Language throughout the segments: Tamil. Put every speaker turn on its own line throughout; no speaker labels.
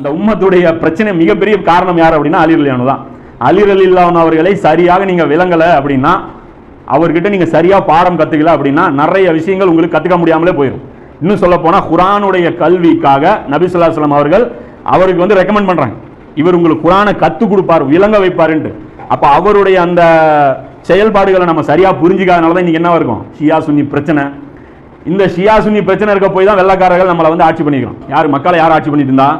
இந்த உம்மத்துடைய பிரச்சனை மிகப்பெரிய காரணம் யார் அப்படின்னா அலி அலியானு தான். அலி அலில்லான் அவர்களை சரியாக நீங்கள் விளங்கலை அப்படின்னா அவர்கிட்ட நீங்கள் சரியாக பாடம் கற்றுக்கல அப்படின்னா நிறைய விஷயங்கள் உங்களுக்கு கற்றுக்க முடியாமலே போயிடும் இன்னும் சொல்ல போனால் குரானுடைய கல்விக்காக நபி ஸல்லல்லாஹு அவர்கள் அவருக்கு வந்து ரெக்கமெண்ட் பண்ணுறாங்க இவர் உங்களுக்கு குரானை கற்றுக் கொடுப்பார் விளங்க வைப்பாருன்ட்டு. அப்போ அவருடைய அந்த செயல்பாடுகளை நம்ம சரியாக புரிஞ்சிக்காதனால தான் இன்றைக்கி என்ன இருக்கும்? ஷியா சுன்னி பிரச்சனை. இந்த ஷியா சுன்னி பிரச்சனை இருக்க போய் தான் வெள்ளக்காரர்கள் நம்மளை வந்து ஆட்சி பண்ணிக்கிறோம். யார் மக்களை யார் ஆட்சி பண்ணிட்டு இருந்தா?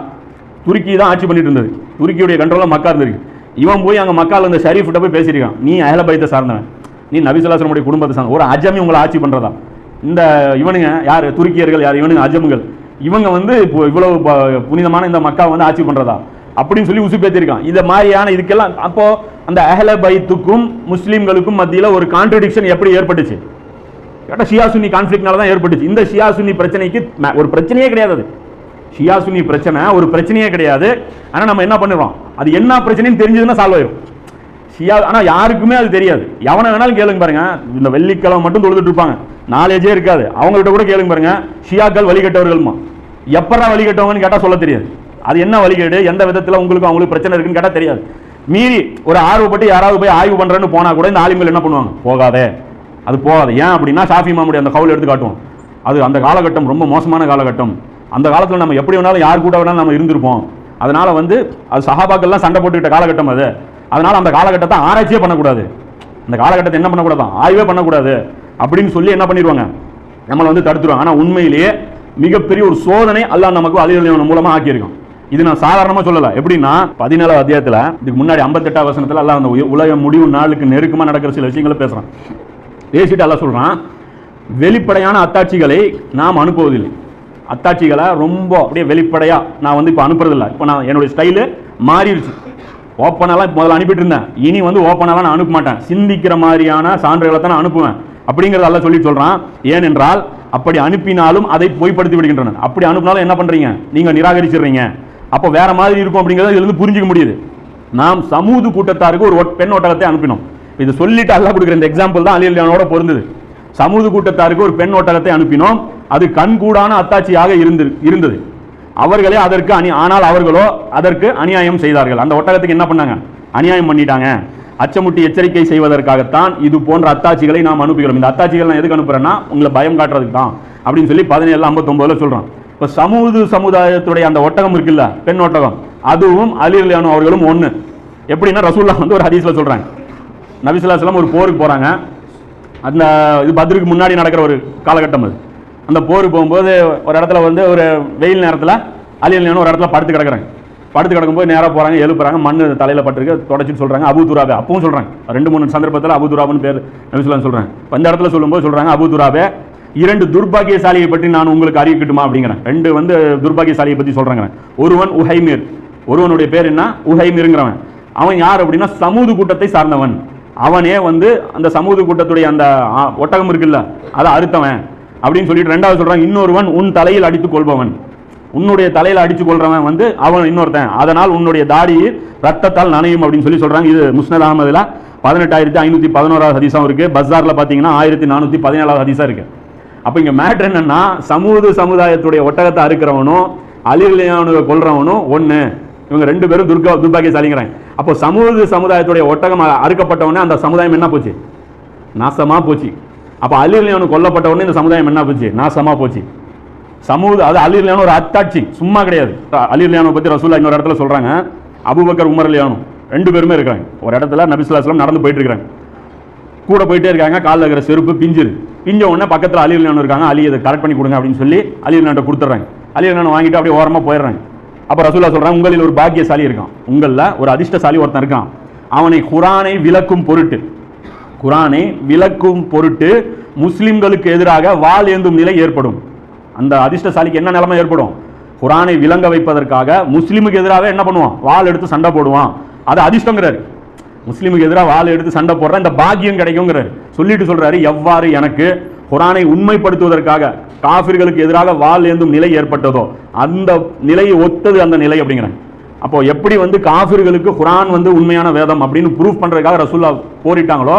துருக்கி தான் ஆட்சி பண்ணிட்டு இருந்தது. துருக்கியுடைய கண்ட்ரோலில் மக்கா இருந்திருக்கு. இவன் போய் அங்கே மக்கால் இந்த ஷரீஃப்கிட்ட போய் பேசியிருக்கான். நீ அஹல சார்ந்தவன். நீ நபிசுல்லாசனுடைய குடும்பத்தை சார்ந்த ஒரு அஜமி உங்களை ஆட்சி பண்ணுறதா இந்த இவனுங்க யார்? துருக்கியர்கள் யார்? இவனுங்க அஜமுகள். இவங்க வந்து இப்போ இவ்வளவு ப- புனிதமான இந்த மக்கா வந்து ஆட்சி பண்ணுறதா அப்படின்னு சொல்லி உசு பேத்திருக்கான் இந்த மாதிரியான இதுக்கெல்லாம் அப்போ அந்த அஹலபைத்துக்கும் முஸ்லீம்களுக்கும் மத்தியில் ஒரு கான்ட்ரடிக்ஷன் எப்படி ஏற்பட்டுச்சு? கேட்டால் ஷியா சுன்னி கான்ஃப்ளிக்னால தான் ஏற்பட்டுச்சு. இந்த ஷியா சுன்னி பிரச்சனைக்கு ஒரு பிரச்சனையே கிடையாது ஷியா சுன்னி பிரச்சனை ஒரு பிரச்சனையே கிடையாது. ஆனால் நம்ம என்ன பண்ணுறோம் அது என்ன பிரச்சனைன்னு தெரிஞ்சதுன்னா சால்வ் ஆயிரும். ஷியா ஆனால் யாருக்குமே அது தெரியாது. எவனை வேணாலும் கேளுங்க பாருங்க. இந்த வெள்ளிக்கிழமை மட்டும் தொழுதுட்டு இருப்பாங்க. நாலேஜே இருக்காது. அவங்கள்ட்ட கூட கேளுங்க பாருங்க. ஷியாக்கள் வழிகட்டவர்கள்மா எப்படா வழிகட்டவங்கன்னு கேட்டால் சொல்ல தெரியாது. அது என்ன வழிகேடு? எந்த விதத்தில் உங்களுக்கு அவங்களுக்கு பிரச்சனை இருக்குன்னு கேட்டால் தெரியாது. மீறி ஒரு ஆர்வப்பட்டு யாராவது போய் ஆய்வு பண்ணுறேன்னு போனால் கூட இந்த ஆலிம்கள் என்ன பண்ணுவாங்க? போகாதே. அது போகாது. ஏன் அப்படின்னா ஷாஃபி மாமுடைய அந்த கவுல் எடுத்து காட்டுவோம் அது அந்த காலகட்டம் ரொம்ப மோசமான காலகட்டம். அந்த காலத்தில் நம்ம எப்படி வேணாலும் யார் கூட வேணாலும் நம்ம இருந்திருப்போம். அதனால் வந்து அது சஹாபாக்கள்லாம் சண்டை போட்டுக்கிட்ட காலகட்டம் அது. அதனால் அந்த காலகட்டத்தை ஆராய்ச்சியே பண்ணக்கூடாது. அந்த காலகட்டத்தை என்ன பண்ணக்கூடாது? ஆய்வே பண்ணக்கூடாது. அப்படின்னு சொல்லி என்ன பண்ணிடுவாங்க? நம்மளை வந்து தடுத்துருவாங்க. ஆனால் உண்மையிலேயே மிகப்பெரிய ஒரு சோதனை அல்லா நமக்கு அலிவலியவன் மூலமாக ஆக்கியிருக்கோம் இது நான் சாதாரணமாக சொல்லலை. எப்படின்னா பதினேழாவது அத்தியாயத்தில் இதுக்கு முன்னாடி ஐம்பத்தெட்டாம் வசனத்தில் எல்லாம் அந்த உலக முடிவு நாளுக்கு நெருக்கமாக நடக்கிற சில விஷயங்களை பேசுகிறான் பேசிட்டு எல்லாம் சொல்கிறான் வெளிப்படையான அத்தாட்சிகளை நாம் அனுப்புவதில்லை. அத்தாட்சிகளை ரொம்ப அப்படியே வெளிப்படையாக நான் வந்து இப்போ அனுப்புறதில்ல. இப்போ நான் என்னுடைய ஸ்டைலு மாறிடுச்சு. ஓப்பனாலாம் முதல்ல அனுப்பிட்டு இருந்தேன். இனி வந்து ஓப்பனாலாம் நான் அனுப்ப மாட்டேன். சிந்திக்கிற மாதிரியான சான்றுகளை தான் நான் அனுப்புவேன். அப்படிங்கிறதெல்லாம் சொல்லி சொல்கிறான் ஏனென்றால் அப்படி அனுப்பினாலும் அதை பொய்ப்படுத்தி விடுகின்றன அப்படி அனுப்பினாலும் என்ன பண்ணுறீங்க நீங்கள் நிராகரிச்சிடுறீங்க. அப்போ வேற மாதிரி இருக்கும் அப்படிங்கிறத இதுலேருந்து புரிஞ்சிக்க முடியுது. நாம் சமூது கூட்டத்தாருக்கு ஒரு பெண் ஒட்டகத்தை அனுப்பினோம். இது சொல்லிட்டு அல்லா கொடுக்குற இந்த எக்ஸாம்பிள் தான் அலியலியானோட பொருந்தது. சமூது கூட்டத்தாருக்கு ஒரு பெண் ஒட்டகத்தை அனுப்பினோம். அது கண்கூடான அத்தாட்சியாக இருந்து இருந்தது. அவர்களே அதற்கு அணி ஆனால் அவர்களோ அதற்கு அநியாயம் செய்தார்கள். அந்த ஒட்டகத்துக்கு என்ன பண்ணாங்க? அநியாயம் பண்ணிட்டாங்க. அச்சமுட்டி எச்சரிக்கை செய்வதற்காகத்தான் இது போன்ற அத்தாட்சிகளை நாம் அனுப்புகிறோம். இந்த அத்தாட்சிகள் நான் எதுக்கு அனுப்புறேன்னா உங்களை பயம் காட்டுறதுக்கு தான். அப்படின்னு சொல்லி பதினேழு ஐம்பத்தொம்போதில் சொல்றோம் இப்போ சமூக சமுதாயத்துடைய அந்த ஒட்டகம் இருக்குல்ல பெண் ஒட்டகம் அதுவும் அலிர்லியானு அவர்களும் ஒன்று எப்படின்னா ரசூல்லா வந்து ஒரு ஹதீஸ்ல சொல்கிறாங்க நபிசுல்லாஸ்லாம் ஒரு போருக்கு போகிறாங்க அந்த இது பத்ருக்கு முன்னாடி நடக்கிற ஒரு காலகட்டம் அது. அந்த போர் போகும்போது ஒரு இடத்துல வந்து ஒரு வெயில் நேரத்தில் அலியல்னு ஒரு இடத்துல படுத்து கிடக்குறாங்க. படுத்து கிடக்கும்போது நேராக போகிறாங்க எழுப்புறாங்க மண் தலையில் பட்டிருக்கு தொடச்சின்னு சொல்கிறாங்க அபுதுராபே. அப்பவும் சொல்கிறாங்க ரெண்டு மூணு சந்தர்ப்பத்தில் அபுதுராபுன்னு பேர் நபிசுல்லாம் சொல்கிறாங்க அந்த இடத்துல சொல்லும்போது சொல்கிறாங்க அபுதுராபே இரண்டு துர்பாகியசாலியை பற்றி நான் உங்களுக்கு அறிவிக்கட்டுமா? அப்படிங்கிறேன். ரெண்டு வந்து துர்பாகியசாலியை பற்றி சொல்கிறாங்க ஒருவன் உஹைமீர். ஒருவனுடைய பேர் என்ன? உஹைமீருங்கிறவன். அவன் யார் அப்படின்னா சமூது கூட்டத்தை சார்ந்தவன். அவனே வந்து அந்த சமூக கூட்டத்துடைய அந்த ஒட்டகம் இருக்குல்ல அதை அறுத்தவன். அப்படின்னு சொல்லிட்டு ரெண்டாவது சொல்கிறாங்க இன்னொருவன் உன் தலையில் அடித்துக் கொள்பவன். உன்னுடைய தலையில் அடிச்சு கொள்றவன் வந்து அவன் இன்னொருத்தன். அதனால் உன்னுடைய தாடி ரத்தத்தால் நனையும் அப்படின்னு சொல்லி சொல்றாங்க. இது முஸ்னத் அகமதுல பதினெட்டாயிரத்தி ஐநூற்றி பதினோராவது ஹதீஸாவும் இருக்கு. பஸ்ஸாரில் பார்த்தீங்கன்னா ஆயிரத்தி நானூத்தி பதினேழாவது ஹதீஸா இருக்கு. அப்போ இங்கே மேட்ரு என்னன்னா சமூக சமுதாயத்துடைய ஒட்டகத்தை அறுக்கிறவனும் அழிவிலையானதை கொள்றவனும் ஒன்று இவங்க ரெண்டு பேரும் துர்கா துர்பாகியசாலிங்கிறாங்க. அப்போ சமூக சமுதாயத்துடைய ஒட்டகம் அறுக்கப்பட்டவொடனே அந்த சமுதாயம் என்ன போச்சு? நாசமாக போச்சு. அப்போ அலிர்லியானு கொல்லப்பட்டவொடனே இந்த சமுதாயம் என்ன போச்சு? நாசமாக போச்சு. சமூக அது அலிர்லியானு ஒரு அத்தாட்சி சும்மா கிடையாது. அலிலியானு பற்றி ரசூல்லா இன்னொரு இடத்துல சொல்கிறாங்க அபுபக்கர் உமர் ரெண்டு பேருமே இருக்கிறாங்க. ஒரு இடத்துல நபிசுல்லாஸ்லாம் நடந்து போயிட்டு இருக்காங்க. கூட போயிட்டே இருக்காங்க. காலில் இருக்கிற செருப்பு பிஞ்சிரு பிஞ்ச உடனே பக்கத்தில் அலிர்லியானு இருக்காங்க. அலி இதை கரெக்ட் பண்ணி கொடுங்க அப்படின்னு சொல்லி அலி கொடுத்துட்றாங்க. அலி வாங்கிட்டு அப்படியே ஓரமாக போயிடுறாங்க. அப்போ ரசூல்லா சொல்கிறான் உங்களில் ஒரு பாக்கியசாலி இருக்கான். உங்களில் ஒரு அதிர்ஷ்டசாலி ஒருத்தன் இருக்கான். அவனை குரானை விளக்கும் பொருட்டு குரானை விளக்கும் பொருட்டு முஸ்லிம்களுக்கு எதிராக வால் ஏந்தும் நிலை ஏற்படும். அந்த அதிர்ஷ்டசாலிக்கு என்ன நிலைமை ஏற்படும்? குரானை விளங்க வைப்பதற்காக முஸ்லீமுக்கு எதிராக என்ன பண்ணுவான்? வால் எடுத்து சண்டை போடுவான். அது அதிர்ஷ்டங்கிறாரு. முஸ்லீமுக்கு எதிராக வால் எடுத்து சண்டை போடுற இந்த பாக்கியம் கிடைக்குங்கிறாரு. சொல்லிட்டு சொல்றாரு எவ்வாறு எனக்கு குரானை உண்மைப்படுத்துவதற்காக காஃபிர்களுக்கு எதிராக வால் ஏந்தும் நிலை ஏற்பட்டதோ அந்த நிலையை ஒத்தது அந்த நிலை அப்படிங்கிறேன் அப்போ எப்படி வந்து காஃபிர்களுக்கு குரான் வந்து உண்மையான வேதம் அப்படின்னு ப்ரூஃப் பண்றதுக்காக ரசூல்லா போரிட்டாங்களோ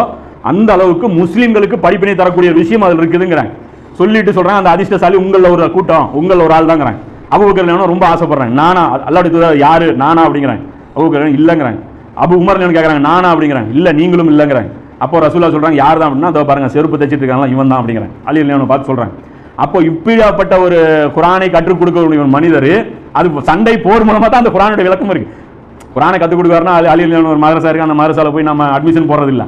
அந்த அளவுக்கு முஸ்லீம்களுக்கு படிப்பினை தரக்கூடிய விஷயம் அதில் இருக்குதுங்கிறாங்க. சொல்லிட்டு சொல்கிறேன் அந்த அதிர்ஷ்டசாலி உங்களில் ஒரு கூட்டம் உங்களில் ஒரு ஆள் தாங்கிறாங்க. அபுபக்கர் ரொம்ப ஆசைப்படுறேன் நானா அல்லாடி யாரு? நானா அப்படிங்கிறேன் அபுபக்கர் ரலியல்லாஹு இல்லைங்கிறாங்க. அபு உமர் ரலியல்லாஹு கேட்குறாங்க நானா அப்படிங்கிறேன் இல்லை நீங்களும் இல்லைங்கிறாங்க. அப்போ ரசூலா சொல்றாங்க யார் தான் அப்படின்னா அதோ பாருங்க செருப்பு தைச்சிட்டு இருக்காங்களா இவன் தான் அப்படிங்கிறாங்க அலி ரலியல்லாஹு பார்த்து சொல்றாங்க. அப்போ இப்படியாப்பட்ட ஒரு குரானை கற்றுக் கொடுக்கக்கூடிய ஒரு மனிதர் அது சண்டை போர் மூலமா தான் அந்த குரானுடைய விளக்கம் இருக்கு. குரானை கற்றுக் கொடுக்குறாருன்னா அது அலி ரலியல்லாஹு ஒரு மதரசா இருக்கு அந்த மதரசால போய் நம்ம அட்மிஷன் போடுறதில்ல.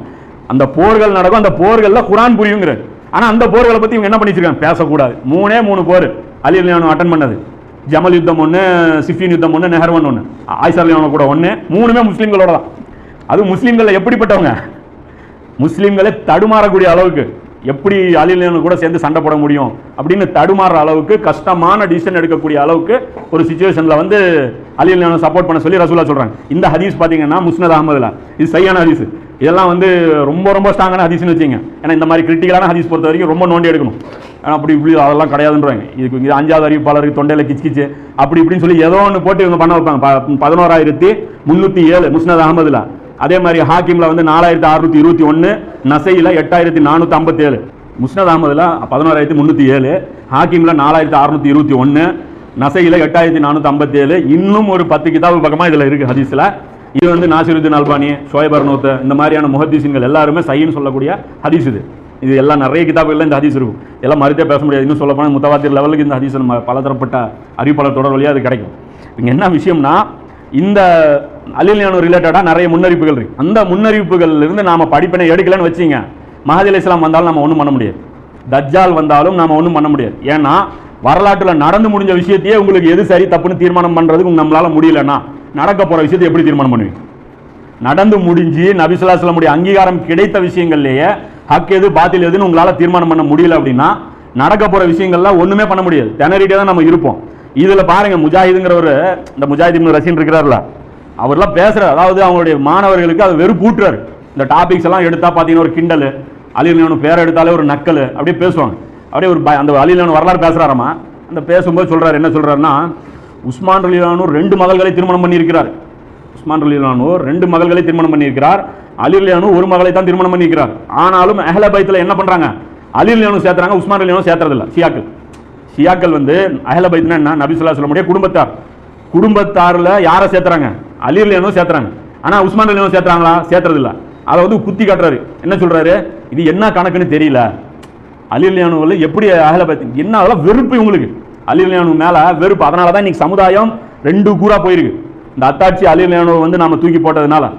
அந்த போர்கள் நடக்கும் அந்த போர்கள்ல குரான் புரியுங்கிறார். ஆனா அந்த போர்களை பத்தி இவங்க என்ன பண்ணி வச்சிருக்காங்க பேசக்கூடாது. மூணே மூணு போர் அலி ரலியல்லாஹு அட்டன் பண்ணது. ஜமல் யுத்தம் ஒன்று சிஃபின் யுத்தம் ஒன்று நெஹர்வன் ஒன்று ஆயிஷா கூட ஒன்று மூணுமே முஸ்லீம்களோட தான். அது முஸ்லீம்களில் எப்படிப்பட்டவங்க? முஸ்லீம்களை தடுமாறக்கூடிய அளவுக்கு எப்படி அலிலியனு கூட சேர்ந்து சண்டை போட முடியும் அப்படின்னு தடுமாறுற அளவுக்கு கஷ்டமான டிசிஷன் எடுக்கக்கூடிய அளவுக்கு ஒரு சுச்சுவேஷனில் வந்து அலிலியனு சப்போர்ட் பண்ண சொல்லி ரசூலா சொல்கிறாங்க இந்த ஹதீஸ் பார்த்தீங்கன்னா முஸ்னத் அகமதுல இது சரியான ஹதீஸ். இதெல்லாம் வந்து ரொம்ப ரொம்ப ஸ்ட்ராங்கான ஹதீஸ்னு வச்சுங்க ஏன்னா இந்த மாதிரி கிரிட்டிக்கலான ஹதீஸ் பொறுத்த வரைக்கும் ரொம்ப நோண்டி எடுக்கணும். ஆனால் அப்படி இப்படி அதெல்லாம் கிடையாதுன்றாங்க. இதுக்கு இது அஞ்சாவது அறிவிப்பாளருக்கு தொண்டையில் கிச்சு கிச்சு. அப்படி இப்படின்னு சொல்லி ஏதோ ஒன்று போட்டு இவங்க பண்ண வைப்பாங்க. ப- பதினோராயிரத்தி முந்நூற்றி ஏழு முஸ்னத் அகமதுல அதே மாதிரி ஹாக்கிமில் வந்து நாலாயிரத்தி அறுநூத்தி இருபத்தி ஒன்று நசையில் எட்டாயிரத்தி நானூற்றி ஐம்பத்தேழு முஸ்னத் அகமதில் பதினோராயிரத்தி முந்நூற்றி ஏழு ஹாக்கிமில் நாலாயிரத்தி அறுநூத்தி இருபத்தி ஒன்று நசையில் எட்டாயிரத்தி நானூற்றி ஐம்பத்தேழு இன்னும் ஒரு பத்து கிதாபு பக்கமாக இதில் இருக்குது ஹதீஸில். இது வந்து நாசிருத்தின் அல்பானி ஷோயப் அர்னோத் இந்த மாதிரியான முஹத்தீசின்கள் எல்லாருமே சைன்னு சொல்லக்கூடிய ஹதீஸ் இது. இது எல்லாம் நிறைய கிதாபுகளில் இந்த ஹதீஸ் இருக்கும். எல்லாம் மறுத்தே பேச முடியாது. இன்னும் சொல்ல போனால் லெவலுக்கு இந்த ஹதீஸ் நம்ம பலதரப்பட்ட அறிவிப்பாளர் தொடர் வழியாக அது கிடைக்கும். இங்கே என்ன விஷயம்னா இந்த அலிலியானு ரிலேட்டடாக நிறைய முன்னறிவிப்புகள் இருக்குது அந்த முன்னறிவிப்புகள்ல இருந்து படிப்பினை எடுக்கலன்னு வச்சுங்க மஹதி இஸ்லாம் வந்தாலும் நம்ம ஒன்றும் பண்ண முடியாது. தஜ்ஜால் வந்தாலும் நாம் ஒன்றும் பண்ண முடியாது. ஏன்னா வரலாற்றில் நடந்து முடிஞ்ச விஷயத்தையே உங்களுக்கு எது சரி தப்புன்னு தீர்மானம் பண்ணுறதுக்கு நம்மளால முடியலன்னா நடக்க போகிற விஷயத்தை எப்படி தீர்மானம் பண்ணுவீங்க? நடந்து முடிஞ்சு நபிசுல்லா சொல்லமுடைய அங்கீகாரம் கிடைத்த விஷயங்கள்லேயே ஹக் எது பாத்தில் எதுன்னு உங்களால் தீர்மானம் பண்ண முடியல அப்படின்னா நடக்க போகிற விஷயங்கள்லாம் ஒன்றுமே பண்ண முடியாது. திணறிட்டே தான் நம்ம இருப்போம். இதில் பாருங்க முஜாஹிதுங்கிறவர் இந்த முஜாஹிதின் ரசின் இருக்கிறார்ல அவர்லாம் பேசுகிறார் அதாவது அவங்களுடைய மாணவர்களுக்கு அது வெறுப்பூட்டுறாரு. இந்த டாபிக்ஸ் எல்லாம் எடுத்தால் பார்த்தீங்கன்னா ஒரு கிண்டல் அலிலியானு பேரை எடுத்தாலே ஒரு நக்கல் அப்படியே பேசுவாங்க. அப்படியே ஒரு அந்த அலிலியானு வரலாறு பேசுகிறாராமா அந்த பேசும்போது சொல்கிறார் என்ன சொல்கிறாருன்னா உஸ்மான் அலிலானு ரெண்டு மகள்களை திருமணம் பண்ணியிருக்கிறார். உஸ்மான் ரலிலானு ரெண்டு மகள்களை திருமணம் பண்ணியிருக்கிறார். அலிலியானு ஒரு மகளை தான் திருமணம் பண்ணியிருக்கிறார். ஆனாலும் அஹ்ல பைத்தில் என்ன பண்ணுறாங்க அலிலியானு சேர்த்துறாங்க உஸ்மான் ரலியானு சேர்த்துறதில்ல சியாக்கள் ஷியாக்கள் வந்து அஹ்ல பைத்னா என்ன? நபி ஸல்லல்லாஹு அலைஹி குடும்பத்தார். குடும்பத்தாரில் யாரை சேர்த்துறாங்க? அலி ரலியானு சேர்த்துறாங்க. ஆனால் உஸ்மான் ரலியானு சேர்த்துறாங்களா? சேர்த்துறதில்ல. அதை வந்து குத்தி காட்டுறாரு. என்ன சொல்கிறாரு இது என்ன கணக்குன்னு தெரியல. அலிர்லியானுவில் எப்படி அகல பார்த்து என்ன அதெல்லாம் வெறுப்பு இவங்களுக்கு. அலிர்லியானு மேலே வெறுப்பு. அதனால தான் இன்னைக்கு சமுதாயம் ரெண்டு கூறாக போயிருக்கு. இந்த அத்தாட்சி அலிலியானு வந்து நாம தூக்கி போட்டதுனால.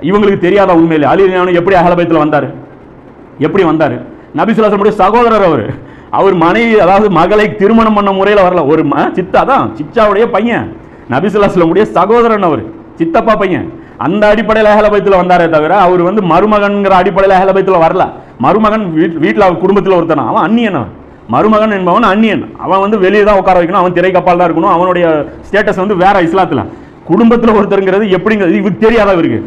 இவங்களுக்கு தெரியாத உண்மையிலே அலிர்லியானு எப்படி அகலபயத்தில் வந்தார் வந்தாரு? எப்படி வந்தாரு? நபிசுல்லாசனுடைய சகோதரர் அவர். அவர் மனைவி அதாவது மகளை திருமணம் பண்ண முறையில் வரல. ஒரு ம- சித்தா தான் சிச்சாவுடைய பையன். நபிசுல்லாசலமுடைய சகோதரன் அவர். சித்தப்பா பையன். அந்த அடிப்படையில் அகலபயத்தில் வந்தாரே தவிர அவர் வந்து மருமகன்கிற அடிப்படையில் அகலபயத்தில் வரல. மருமகன் வீட் வீட்டில் அவர் குடும்பத்தில் ஒருத்தன்? அவன் அந்நியன் அவன். மருமகன் என்பவன் அந்நியன். அவன் வந்து வெளியே தான் உட்கார வைக்கணும். அவன் திரைக்கப்பால் தான் இருக்கணும். அவனுடைய ஸ்டேட்டஸ் வந்து வேற இஸ்லாத்தில். குடும்பத்தில் ஒருத்தருங்கிறது எப்படிங்கிறது இவர் தெரியாத இவருக்கு.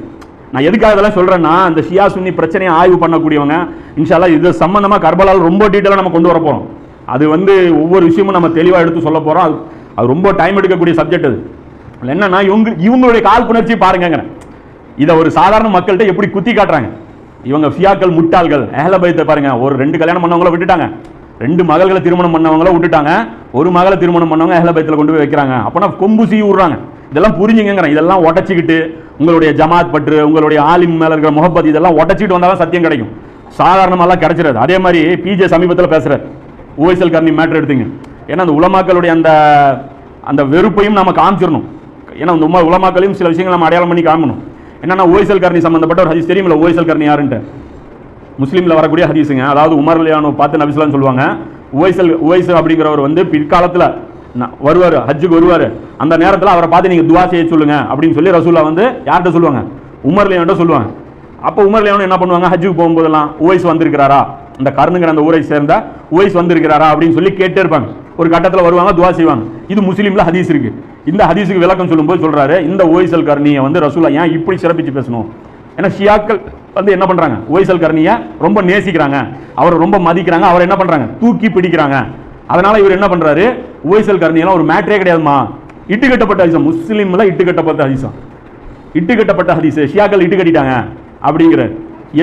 நான் எதுக்காக இதெல்லாம் சொல்கிறேன்னா இந்த ஷியா சுன்னி பிரச்சனையை ஆய்வு பண்ணக்கூடியவங்க இன்ஷால்லா இது சம்மந்தமாக கர்பலால் ரொம்ப டீட்டெயிலாக நம்ம கொண்டு வர போகிறோம் அது வந்து ஒவ்வொரு விஷயமும் நம்ம தெளிவாக எடுத்து சொல்ல போகிறோம் அது அது ரொம்ப டைம் எடுக்கக்கூடிய சப்ஜெக்ட் அது. என்னன்னா இவங்க இவங்களுடைய காழ்ப்புணர்ச்சி பாருங்க இதை ஒரு சாதாரண மக்கள்கிட்ட எப்படி குத்தி காட்டுறாங்க? இவங்க ஃபியாக்கள் முட்டாள்கள் அஹ்ல பாருங்க. ஒரு ரெண்டு கல்யாணம் பண்ணவங்கள விட்டுட்டாங்க. ரெண்டு மகள்களை திருமணம் பண்ணவங்கள விட்டுட்டாங்க. ஒரு மகளை திருமணம் பண்ணவங்க அஹ்ல கொண்டு போய் வைக்கிறாங்க. அப்போனா கொம்பு சீ விடுறாங்க. இதெல்லாம் புரிஞ்சுங்கிறேன் இதெல்லாம் உடச்சிக்கிட்டு உங்களுடைய ஜமாத் பற்று உங்களுடைய ஆலிம் மேல இருக்கிற முகப்பத் இதெல்லாம் உடச்சிட்டு வந்தாலும் சத்தியம் கிடைக்கும். சாதாரணமாலாம் கிடைச்சிடாது. அதே மாதிரி பிஜே சமீபத்தில் பேசுகிற ஓஎஸ்எல் கர்ணி மேட்ரு எடுத்துங்க. ஏன்னா அந்த உலமாக்களுடைய அந்த அந்த வெறுப்பையும் நம்ம காமிச்சிடணும். ஏன்னா இந்த உமா உலமாக்களையும் சில விஷயங்கள் நம்ம அடையாளம் பண்ணி காமணும் என்னன்னா ஓய்சல் கர்ணி சம்மந்தப்பட்ட ஒரு ஹதீஸ் தெரியுமில்ல? ஓய்சல் கர்ணி யாருன்ட்டு? முஸ்லீமில் வரக்கூடிய ஹதீஸுங்க. அதாவது உமர் அலியானு பார்த்து நபிஸ்லாம் சொல்லுவாங்க. ஓய்சல் ஓய்ஸ் அப்படிங்கிறவர் வந்து பிற்காலத்தில் வருவார் ஹஜ்ஜுக்கு வருவார். அந்த நேரத்தில் அவரை பார்த்து நீங்கள் துவா செய்ய சொல்லுங்கள் அப்படின்னு சொல்லி ரசூலா வந்து யார்கிட்ட சொல்லுவாங்க? உமர் லியான்ட்ட சொல்லுவாங்க. அப்போ உமர் லியானோ என்ன பண்ணுவாங்க? ஹஜ்ஜுக்கு போகும்போதெல்லாம் ஓய்ஸ் வந்திருக்கிறாரா? அந்த கருணுங்கிற அந்த ஊரை சேர்ந்த உவைஸ் வந்திருக்கிறாரா அப்படின்னு சொல்லி கேட்டே இருப்பாங்க. ஒரு கட்டத்தில் வருவாங்க துவா செய்வாங்க. இது முஸ்லீமில் ஹதீஸ் இருக்கு. இந்த ஹதீஸுக்கு விளக்கம் சொல்லும்போது சொல்கிறாரு இந்த ஓய்சல் கர்ணியை வந்து ரசூலா ஏன் இப்படி சிறப்பித்து பேசணும்? ஏன்னா ஷியாக்கள் வந்து என்ன பண்ணுறாங்க ஓய்சல் கர்ணியை ரொம்ப நேசிக்கிறாங்க. அவரை ரொம்ப மதிக்கிறாங்க. அவரை என்ன பண்ணுறாங்க தூக்கி பிடிக்கிறாங்க. அதனால் இவர் என்ன பண்ணுறாரு ஓய்சல் கர்ணியெல்லாம் ஒரு மேட்ரே கிடையாதுமா? இட்டு கட்டப்பட்ட ஹதீசம் முஸ்லீமில் இட்டு கட்டப்பட்ட ஹதீசம் இட்டு கட்டப்பட்ட ஹதீஸ். ஷியாக்கள் இட்டு கட்டிட்டாங்க. அப்படிங்கிறார்.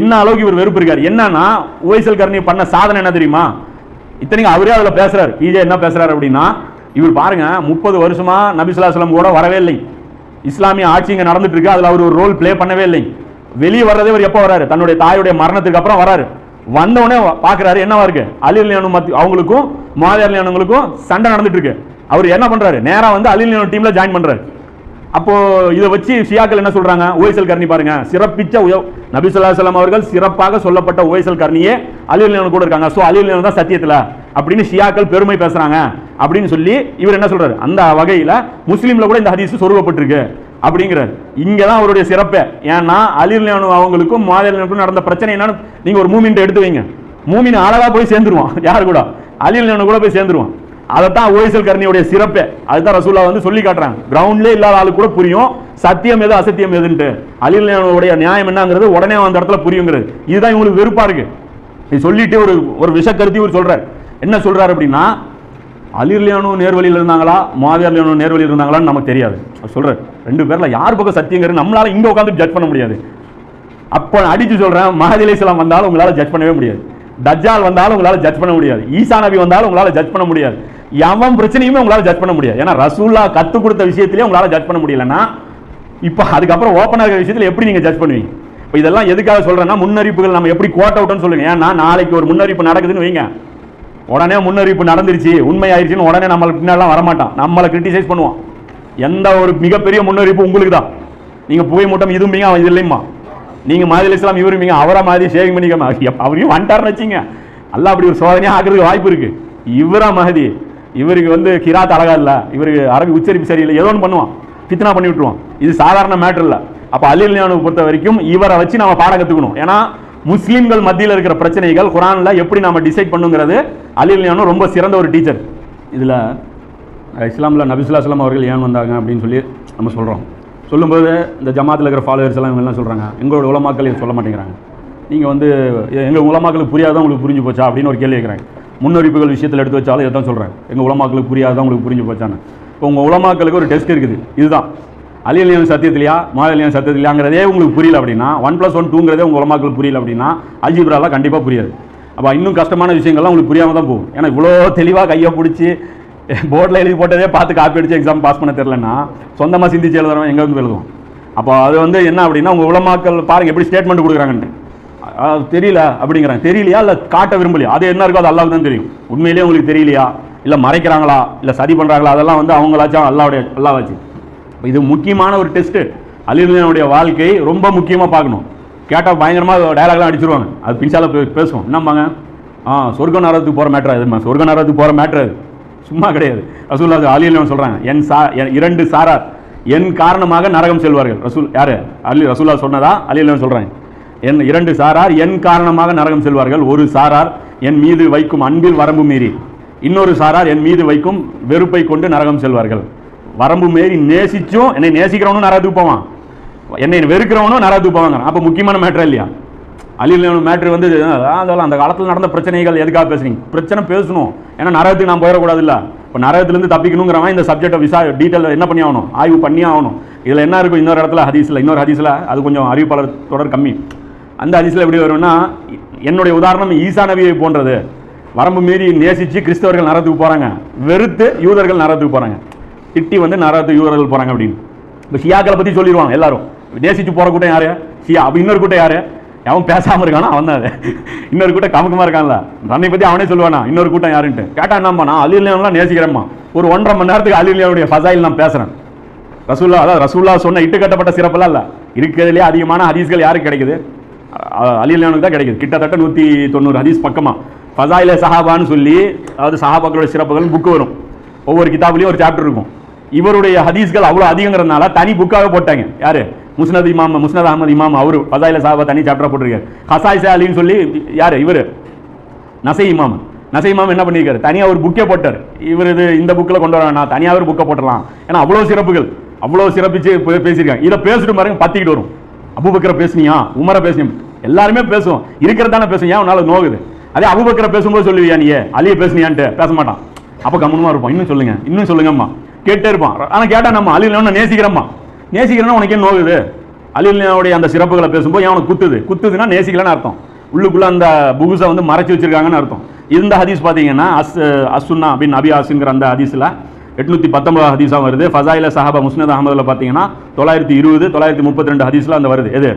என்ன அளவுக்கு இவர் வெறுப்பு இருக்கார்? என்னன்னா ஓய்சல் கர்ணி பண்ண சாதனை என்ன தெரியுமா? இத்தனைக்கும் அவரே அதில் பேசுறாரு. பிஜே என்ன பேசுறாரு அப்படின்னா இவர் பாருங்க முப்பது வருஷமா நபிசுல்லாஸ்லம் கூட வரவே இல்லை. இஸ்லாமிய ஆட்சி இங்கே நடந்துட்டு இருக்கு அதில் அவர் ஒரு ரோல் ப்ளே பண்ணவே இல்லை. வெளியே வர்றதே இவர் எப்போ வராரு தன்னுடைய தாயுடைய மரணத்துக்கு அப்புறம் வராரு வந்தவொடனே பார்க்குறாரு என்னவா இருக்கு? அலிலியானு மத்தி அவங்களுக்கும் மாதர்லியானுங்களுக்கும் சண்டை நடந்துட்டு இருக்கு. அவர் என்ன பண்றாரு? நேராக வந்து அலிலியானு டீம்ல ஜாயின் பண்றாரு. அப்போ இதை வச்சு ஷியாக்கள் என்ன சொல்றாங்க? ஓய்சல் கர்ணி பாருங்க. சிறப்பிச்ச உயர் நபி ஸல்லல்லாஹு அவர்கள் சிறப்பாக சொல்லப்பட்ட ஓய்சல் கர்ணியே அலிலியானு கூட இருக்காங்க. ஸோ அலிலியானு தான் சத்தியத்தில் அப்படின்னு ஷியாக்கள் பெருமை பேசுறாங்க அப்படின்னு சொல்லி இவர் என்ன சொல்றாரு? அந்த வகையில் முஸ்லீம்ல கூட இந்த ஹதீஸ் சொருகப்பட்டிருக்கு அப்படிங்கிறார். இங்கே தான் அவருடைய சிறப்பே. ஏன்னா அலிலியானு அவங்களுக்கும் மாதிரிக்கும் நடந்த பிரச்சனை என்னன்னு நீங்கள் ஒரு மூமின்ட்டு எடுத்து வைங்க. மூமின் அழகாக போய் சேர்ந்துருவான். யார் கூட? அலிலியானு கூட போய் சேர்ந்துருவான். அதைத்தான் ஓய்சல் கரணியுடைய சிறப்பே. அதுதான் ரசூல்லா வந்து சொல்லி காட்டுறாங்க. கிரவுண்ட்லேயே இல்லாத ஆளு கூட புரியும். சத்தியம் எது அசத்தியம் எதுன்ட்டு. அலிலியானுடைய நியாயம் என்னங்கிறது உடனே அந்த இடத்துல புரியுங்கிறது. இதுதான் இவங்களுக்கு வெறுப்பா இருக்கு. இது சொல்லிட்டு ஒரு ஒரு விஷ கருத்தி ஒரு சொல்றாரு. என்ன சொல்றாரு அப்படின்னா அலிர்லியானும் நேர்வழியில் இருந்தாங்களா மாவியர்லியானும் நேர்வழியில் இருந்தாங்களான்னு நமக்கு தெரியாது. அவர் சொல்றாரு. ரெண்டு பேர்ல யார் பக்கம் சத்தியங்கிறது நம்மளால இங்க உட்காந்து ஜட்ஜ் பண்ண முடியாது. அப்போ அடித்து அடிச்சு சொல்றேன் மஹதி வந்தாலும் உங்களால ஜட்ஜ் பண்ணவே முடியாது. தஜ்ஜால் வந்தாலும் உங்களால் ஜட்ஜ் பண்ண முடியாது. ஈசா நபி வந்தாலும் உங்களால் ஜட்ஜ் பண்ண முடியாது. எவன் பிரச்சனையுமே உங்களால் ஜட்ஜ் பண்ண முடியாது. ஏன்னா ரசூல்லா கற்றுக் கொடுத்த விஷயத்திலே உங்களால் ஜட்ஜ் பண்ண முடியலன்னா இப்போ அதுக்கப்புறம் ஓப்பனாக இருக்கிற விஷயத்தில் எப்படி நீங்கள் ஜட்ஜ் பண்ணுவீங்க? இப்போ இதெல்லாம் எதுக்காக சொல்கிறேன்னா முன்னறிப்புகள் நம்ம எப்படி கோட் அவுட்னு சொல்லுங்க. ஏன்னா நாளைக்கு ஒரு முன்னறிப்பு நடக்குதுன்னு வைங்க. உடனே முன்னறிப்பு நடந்துருச்சு உண்மையாயிருச்சுன்னு உடனே நம்மளுக்கு பின்னாலாம் வரமாட்டான். நம்மளை கிரிட்டிசைஸ் பண்ணுவோம் எந்த ஒரு மிகப்பெரிய முன்னறிப்பு உங்களுக்கு தான் நீங்கள் புகை மூட்டம் இதும்பீங்க அவன் இது இல்லைம்மா. நீங்கள் மாதிரி இஸ்லாம் இவருமீங்க அவரை மாதிரி ஷேக் மணிகம் அவரையும் வந்துட்டாருன்னு வச்சிங்க அல்ல அப்படி ஒரு சோதனையாக ஆகிறதுக்கு வாய்ப்பு இருக்குது இவரா மகதி இவருக்கு வந்து கிராத் அழகா இல்லை இவருக்கு அரபி உச்சரிப்பு சரியில்லை. ஏதோ ஒன்று பண்ணுவான். ஃபித்னா பண்ணி விட்டுருவான். இது சாதாரண மேட்டர் அப்போ அலில் அலில்யானு பொறுத்த வரைக்கும் இவரை வச்சு நம்ம பாடம் கற்றுக்கணும் ஏன்னா முஸ்லீம்கள் மத்தியில் இருக்கிற பிரச்சனைகள் குரானில் எப்படி நாம் டிசைட் பண்ணுங்கிறது அலில்யானு ரொம்ப சிறந்த ஒரு டீச்சர் இதில் இஸ்லாமில் நபிசுல்லா நபிசுல்லாஸ்லாம் அவர்கள் ஏன் வந்தாங்க அப்படின்னு சொல்லி நம்ம சொல்கிறோம் சொல்லும்போது இந்த ஜமாத்தில் இருக்கிற ஃபாலோவர்ஸ் எல்லாம் இவங்கெல்லாம் சொல்கிறாங்க எங்களோட உலமாக்கள் இதை சொல்ல மாட்டேங்கிறாங்க. நீங்கள் வந்து எங்கள் உலமாக்களுக்கு புரியாதான் உங்களுக்கு புரிஞ்சு போச்சா? அப்படின்னு ஒரு கேள்வி கேட்குறாங்க முன்னறிப்புகள் விஷயத்தில் எடுத்து வச்சாலும் இதை தான் சொல்கிறேன் எங்கள் உலமாக்களுக்கு புரியாதான் உங்களுக்கு புரிஞ்சு போச்சான்னு? இப்போ உங்கள் உலமாக்களுக்கு ஒரு டெஸ்ட் இருக்குது. இதுதான். அலியலியன் சத்தியத்திலையா மாதலியன் சத்தியத்திலையாங்கிறதே உங்களுக்கு புரியல அப்படின்னா ஒன் ப்ளஸ் ஒன் டூங்கிறதே உங்கள் உலமாக்களுக்கு புரியல அப்படின்னா அல்ஜிப்ராலாம் கண்டிப்பாக புரியாது. அப்போ இன்னும் கஷ்டமான விஷயங்கள்லாம் உங்களுக்கு புரியாமல் தான் போகும். ஏன்னா இவ்வளோ தெளிவாக கையை பிடிச்சி போர்டில் எழுதி போட்டதே பார்த்து காப்பி அடித்து எக்ஸாம் பாஸ் பண்ண தெரிலன்னா சொந்தமாக சிந்திச்சு எழுதுறோம் எங்கே வந்து எழுதுவோம் அப்போ அது வந்து என்ன அப்படின்னா உங்கள் உலமாக்கள் பாருங்க எப்படி ஸ்டேட்மெண்ட் கொடுக்குறாங்கன்ட்டு. தெரியல அப்படிங்கிறாங்க. தெரியலையா இல்லை காட்ட விரும்பலையா? அது என்ன இருக்கோ அது அல்லாவுக்கு தான் தெரியும். உண்மையிலேயே உங்களுக்கு தெரியலையா? இல்லை மறைக்கிறாங்களா? இல்லை சரி பண்ணுறாங்களா அதெல்லாம் வந்து அவங்களாச்சும் அல்லாவுடைய அல்லாவாச்சு. இது முக்கியமான ஒரு டெஸ்ட்டு அலிமுதனுடைய வாழ்க்கை ரொம்ப முக்கியமாக பார்க்கணும். கேட்டால் பயங்கரமாக டயலாக்லாம் அடிச்சிருவாங்க. அது பின்சால பேசுவோம். என்னம்பாங்க? ஆ சொர்க்க நரகத்துக்கு போகிற மேட்ரு அது சொர்க்க நரகத்துக்கு போகிற மேட்ரு அது. சும்மா கிடையாது. ரசூல்லா அலிலுவன் சொல்கிறாங்க என் சா என் இரண்டு சாரார் என் காரணமாக நரகம் செல்வார்கள். ரசூல் யார்? அலி ரசூல்லா சொன்னதா? அலிலுவன் சொல்கிறாங்க என் இரண்டு சாரார் என் காரணமாக நரகம் செல்வார்கள். ஒரு சாரார் என் மீது வைக்கும் அன்பில் வரம்பு மீறி இன்னொரு சாரார் என் மீது வைக்கும் வெறுப்பை கொண்டு நரகம் செல்வார்கள். வரம்பு மீறி நேசிச்சும் என்னை நேசிக்கிறவனும் நரகத்துக்கு போவான். என்னை வெறுக்கிறவனும் நரகத்துக்கு போவாங்க அப்போ முக்கியமான மேட்ரு இல்லையா? அலில் மேட்ரு வந்து அதெல்லாம் அந்த காலத்தில் நடந்த பிரச்சனைகள் எதுக்காக பேசுறீங்க? பிரச்சனை பேசணும். ஏன்னா நரகத்துக்கு நான் போயிடக்கூடாது இல்லை இப்போ நரகத்துலேருந்து தப்பிக்கணுங்கிறவன் இந்த சப்ஜெக்டை விசா டீட்டெயில் என்ன பண்ணி ஆகணும் ஆய்வு பண்ணி ஆகணும். இதில் என்ன இருக்கும் இன்னொரு இடத்துல? ஹதீஸில். இன்னொரு ஹதீஸில் அது கொஞ்சம் அறிவிப்பாளர் தொடர் கம்மி. அந்த ஹதீஸில் எப்படி வரும்னா என்னுடைய உதாரணம் ஈசா நபியை போன்றது. வரம்பு மீறி நேசிச்சு கிறிஸ்தவர்கள் நரகத்துக்கு போகிறாங்க வெறுத்து யூதர்கள் நரகத்துக்கு போகிறாங்க திட்டி வந்து நரகத்துக்கு யூதர்கள் போகிறாங்க அப்படின்னு. இப்போ ஷியாக்களை பற்றி சொல்லிடுவாங்க எல்லாரும். நேசித்து போகிற கூட்டம் யார்? ஷியா அப்போ இன்னொரு கூட்டம் யார்? எவன் பேசாமல் இருக்கானா அவன் தான் அது. இன்னொரு கூட்டம் கமக்கமாக இருக்கான்ல. தன்னை பற்றி அவனே சொல்லுவானா இன்னொரு கூட்டம் யாருன்ட்டு. கேட்டா நம்ம நான் அலிலியான்லாம் நேசிக்கிறேம்மா. ஒரு ஒன்றரை மணி நேரத்துக்கு அலிலியாவுடைய ஃபசாயில் நான் பேசுகிறேன் ரசூல்லா அதாவது ரசூல்லா சொன்ன இட்டு கட்டப்பட்ட சிறப்பெல்லாம் இல்லை. இருக்கிறதுலே அதிகமான ஹதீஸ்கள் யாருக்கு கிடைக்குது? அலிலியானுக்கு தான் கிடைக்குது. கிட்டத்தட்ட நூற்றி தொண்ணூறு ஹதீஸ் பக்கமாக ஃபசாயில சஹாபான்னு சொல்லி அதாவது சஹாபாக்களோட சிறப்புகள் புக்கு வரும். ஒவ்வொரு கிதாப்லேயும் ஒரு சாப்டர் இருக்கும். இவருடைய ஹதீஸ்கள் அவ்வளோ அதிகங்கிறதுனால தனி புக்காக போட்டாங்க. யாரு? முஸ்னத் இமாம் முஸ்னத் அகமது இமாம் அவர் ஃபசாயில் சாஹா தனி சாப்டரா போட்டிருக்காரு. ஹசாய் அலின்னு சொல்லி யார்? இவர். நசை இமாம். நசை இமாம் என்ன பண்ணியிருக்காரு தனியாக ஒரு புக்கே போட்டார். இவர் இது இந்த புக்கில் கொண்டு வர தனியாக ஒரு புக்கை போட்டலாம் ஏன்னா அவ்வளோ சிறப்புகள். அவ்வளோ சிறப்பிச்சு பேசியிருக்காங்க. இதை பேசிட்டு பாருங்க பத்திக்கிட்டு வரும். அபுபக்கரை பேசுனியா? உமரை பேசுனியா எல்லாருமே பேசுவோம். இருக்கிறதான தானே பேசும் ஏன் உன்னால நோகுது. அதே அபுபக்கரை பேசும்போது சொல்லுவியா நீ அலியை பேசுனியான்ட்டு பேச மாட்டான். அப்போ கவனமாக இருப்பான். இன்னும் சொல்லுங்க. இன்னும் சொல்லுங்கம்மா. கேட்டே இருப்பான். ஆனால் கேட்டால் நம்ம அழியில் ஒன்று நேசிக்கிறம்மா. நேசிக்கிறேன்னா உனக்கு நோகுது அலிலுடைய அந்த சிறப்புகளை பேசும்போது ஏன் உனக்கு குத்துது? குத்துதுன்னா நேசிக்கலன்னு அர்த்தம். உள்ளுக்குள்ளே அந்த புகுசை வந்து மறைச்சி வச்சிருக்காங்கன்னு அர்த்தம். இந்த ஹதீஸ் பார்த்தீங்கன்னா அஸ் அசுன்னா அப்படின்னு நபி ஆசுங்கிற அந்த ஹதீஸில் எட்நூத்தி பத்தொன்பது ஹதீஸாக வருது. ஃபசாயில சஹாபா முஸ்னத் அகமதில் பார்த்தீங்கன்னா தொள்ளாயிரத்தி இருபது தொள்ளாயிரத்தி முப்பத்தி ரெண்டு ஹதீஸில் அந்த வருது. எது?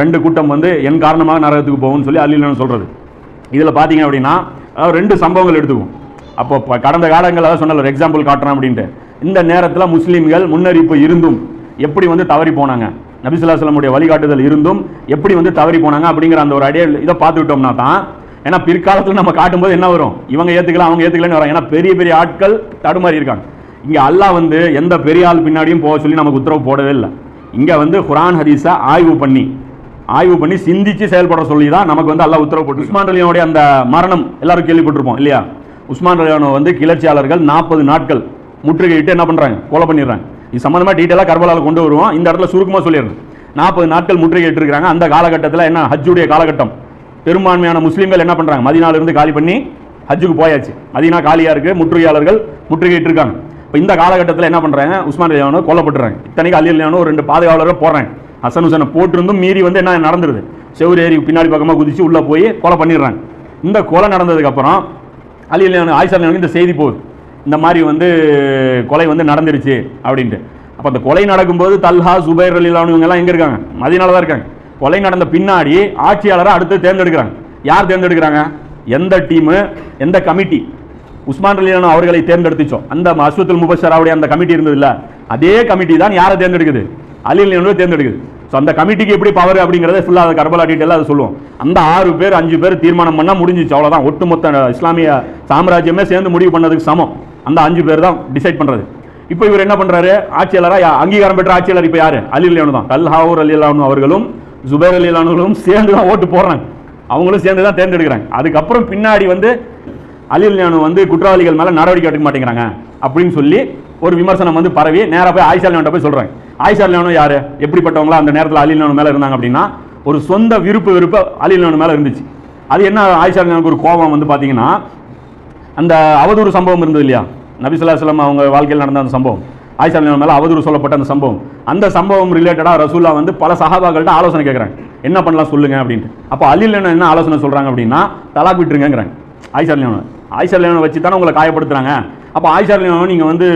ரெண்டு கூட்டம் வந்து என் காரணமாக நரகத்துக்கு போகும்னு சொல்லி அலிலன்னு சொல்கிறது இதில் பார்த்தீங்க அப்படின்னா ரெண்டு சம்பவங்கள் எடுத்துக்கும் அப்போ கடந்த காலங்கள் அதாவது சொன்னல ஒரு எக்ஸாம்பிள் காட்டுறேன் அப்படின்ட்டு. இந்த நேரத்தில் முஸ்லீம்கள் முன்னறிப்பு இருந்தும் எப்படி வந்து தவறி போனாங்க? நபிசுல்லாஸ்லமுடைய வழிகாட்டுதல் இருந்தும் எப்படி வந்து தவறி போனாங்க அப்படிங்கிற அந்த ஒரு ஐடியா இதை பார்த்துக்கிட்டோம்னா தான் ஏன்னா பிற்காலத்தில் நம்ம காட்டும்போது என்ன வரும்? இவங்க ஏற்றுக்கலாம் அவங்க ஏற்றுக்கலன்னு வரும். ஏன்னா பெரிய பெரிய ஆட்கள் தடுமாறி இருக்காங்க. இங்கே அல்லாஹ் வந்து எந்த பெரிய ஆள் பின்னாடியும் போக சொல்லி நமக்கு உத்தரவு போடவே இல்லை. இங்கே வந்து குரான் ஹதீஸை ஆய்வு பண்ணி ஆய்வு பண்ணி சிந்திச்சு செயல்பட சொல்லி தான் நமக்கு வந்து அல்லாஹ் உத்தரவு போட்டு உஸ்மான் ரலியனுடைய அந்த மரணம் எல்லாரும் கேள்விப்பட்டிருப்போம் இல்லையா? உஸ்மான் ரலியானோ வந்து கிளர்ச்சியாளர்கள் நாற்பது நாட்கள் முற்றுகையிட்டு என்ன பண்ணுறாங்க கொலை பண்ணிடுறாங்க. இது சம்மந்தமாக டீட்டெயிலாக கர்பலாவில் கொண்டு வருவோம். இந்த இடத்துல சுருக்கமாக சொல்லிடுறேன் நாற்பது நாட்கள் முற்றுகையிட்டு இருக்கிறாங்க அந்த காலகட்டத்தில் என்ன? ஹஜ்ஜுடைய காலகட்டம். பெரும்பான்மையான முஸ்லீம்கள் என்ன பண்ணுறாங்க மதினாலிருந்து காலி பண்ணி ஹஜ்ஜுக்கு போயாச்சு. மதினா காலியாக இருக்குது முற்றுகையாளர்கள் முற்றுகையிட்டு இருக்காங்க இப்போ இந்த காலகட்டத்தில் என்ன பண்ணுறாங்க உஸ்மான் அலியானோ கொல்லப்பட்டுறாங்க இத்தனைக்கு அலி அலியானோ ரெண்டு பாதுகாவலரை போடுறாங்க. ஹசன் ஹுசனை போட்டிருந்தும் மீறி வந்து என்ன நடந்துருது? செவ்வறு ஏரி பின்னாடி பக்கமாக குதிச்சு உள்ளே போய் கொலை பண்ணிடுறாங்க. இந்த கொலை நடந்ததுக்கப்புறம் அலி அலியானோ ஆயிஷா ரலியானுக்கு இந்த செய்தி போகுது. இந்த மாதிரி வந்து கொலை வந்து நடந்துருச்சு அப்படின்ட்டு. அப்போ அந்த கொலை நடக்கும்போது தல்ஹா சுபைர் அலிலானு இவங்கெல்லாம் எங்கே இருக்காங்க? மதினால தான் இருக்காங்க. கொலை நடந்த பின்னாடி ஆட்சியாளரை அடுத்து தேர்ந்தெடுக்கிறாங்க. யார் தேர்ந்தெடுக்கிறாங்க? எந்த டீமு? எந்த கமிட்டி? உஸ்மான் அலிலானு அவர்களை தேர்ந்தெடுத்துச்சோம். அந்த அஸ்வத்துல் முபஷராவுடைய அந்த கமிட்டி இருந்தது இல்லை அதே கமிட்டி தான் யாரை தேர்ந்தெடுக்குது? அலி தேர்ந்தெடுக்குது. ஸோ அந்த கமிட்டிக்கு எப்படி பவர் அப்படிங்கிறத ஃபுல்லாக அதை கர்பலா டீட்டெயிலாக அதை சொல்லுவோம். அந்த ஆறு பேர் அஞ்சு பேர் தீர்மானம் பண்ணால் முடிஞ்சிச்சு. அவ்வளோதான் ஒட்டுமொத்த இஸ்லாமிய சாம்ராஜ்யமே சேர்ந்து முடிவு பண்ணதுக்கு சமம். அந்த அஞ்சு பேர் தான் டிசைட் பண்ணுறது இப்போ இவர் என்ன பண்ணுறாரு ஆட்சியாளராக அங்கீகாரம் பெற்ற ஆட்சியாளர் இப்போ யார்? அலி அலிலானு தான் கல்ஹாவூர் அலி அலிலானு அவர்களும் ஜுபேர் அலி அலிலானுகளும் சேர்ந்து தான் ஓட்டு போடுறாங்க. அவங்களும் சேர்ந்து தான் தேர்ந்தெடுக்கிறாங்க. அதுக்கப்புறம் பின்னாடி வந்து அலி அலிலானு வந்து குற்றவாளிகள் மேலே நடவடிக்கை எடுக்க மாட்டேங்கிறாங்க அப்படின்னு சொல்லி ஒரு விமர்சனம் வந்து பரவி நேராக போய் ஆயிஷா அலிலான்ட்ட போய் சொல்கிறாங்க ஆயிஷா அலிலானு யார்? எப்படிப்பட்டவங்களா? அந்த நேரத்தில் அலி அலிலானு மேலே இருந்தாங்க அப்படின்னா ஒரு சொந்த விருப்பு விருப்ப அலி அலிலானு மேலே இருந்துச்சு. அது என்ன ஆயிஷா அலிலானுக்கு ஒரு கோபம் வந்து பார்த்தீங்கன்னா அந்த அவதூறு சம்பவம் இருந்தது இல்லையா? நபிசுல்லாஸ்லாம் அவங்க வாழ்க்கையில் நடந்த அந்த சம்பவம். ஆயிஷா ரலியல்லாஹு மேலே அவதூறு சொல்லப்பட்ட அந்த சம்பவம். அந்த சம்பவம் ரிலேட்டடாக ரசூல்லா வந்து பல சஹாபாக்கள்ட்ட ஆலோசனை கேட்குறாங்க என்ன பண்ணலாம் சொல்லுங்க அப்படின்ட்டு. அப்போ அலில் என்ன ஆலோசனை சொல்கிறாங்க அப்படின்னா தலாக் விட்டுருங்கிறாங்க ஆயிஷா ரலியல்லாஹு ஆயிஷா ரலியல்லாஹு வச்சு தானே உங்களை காயப்படுத்துகிறாங்க அப்போ ஆயிஷா ரலியல்லாஹு நீங்கள் வந்து